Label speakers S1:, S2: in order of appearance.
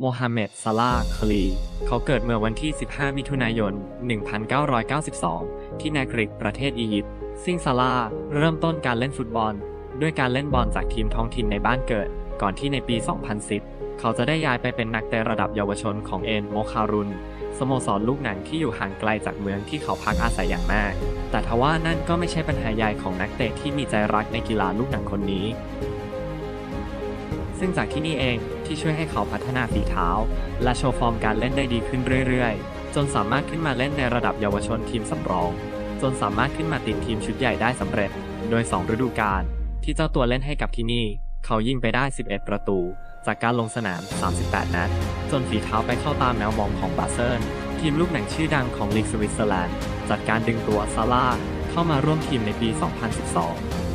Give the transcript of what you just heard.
S1: โมฮัมเหม็ดซาลาคลี เขาเกิดเมื่อวันที่ 15 มิถุนายน 1992 ที่นากริกประเทศอียิปต์ ซึ่งซาลาเริ่มต้นการเล่นฟุตบอล ด้วยการเล่นบอลจากทีมท้องถิ่นในบ้านเกิด ก่อนที่ในปี 2010 เขาจะได้ย้ายไปเป็นนักเตะระดับเยาวชนของเอ็นโมคารุน สโมสรลูกหนังที่อยู่ห่างไกลจากเมืองที่เขาพักอาศัยอย่างมาก แต่ทว่านั่นก็ไม่ใช่ปัญหาใหญ่ของนักเตะที่มีใจรักในกีฬาลูกหนังคนนี้ ซึ่งจากที่นี่เองที่ช่วยให้เขาพัฒนาฝีเท้า และโชว์ฟอร์มการเล่นได้ดีขึ้นเรื่อยๆ จนสามารถขึ้นมาเล่นในระดับเยาวชนทีมสำรอง จนสามารถขึ้นมาติดทีมชุดใหญ่ได้สำเร็จ โดย 2 ฤดูกาลที่เจ้าตัวเล่นให้กับที่นี่ เขายิงไปได้ 11 ประตู จากการลงสนาม 38 นัด จนฝีเท้าไปเข้าตามแนวมองของบาเซิร์นทีมลูกหนังชื่อดังของลีกสวิตเซอร์แลนด์จัดการดึงตัวซาร่าเข้ามาร่วมทีมในปี 2012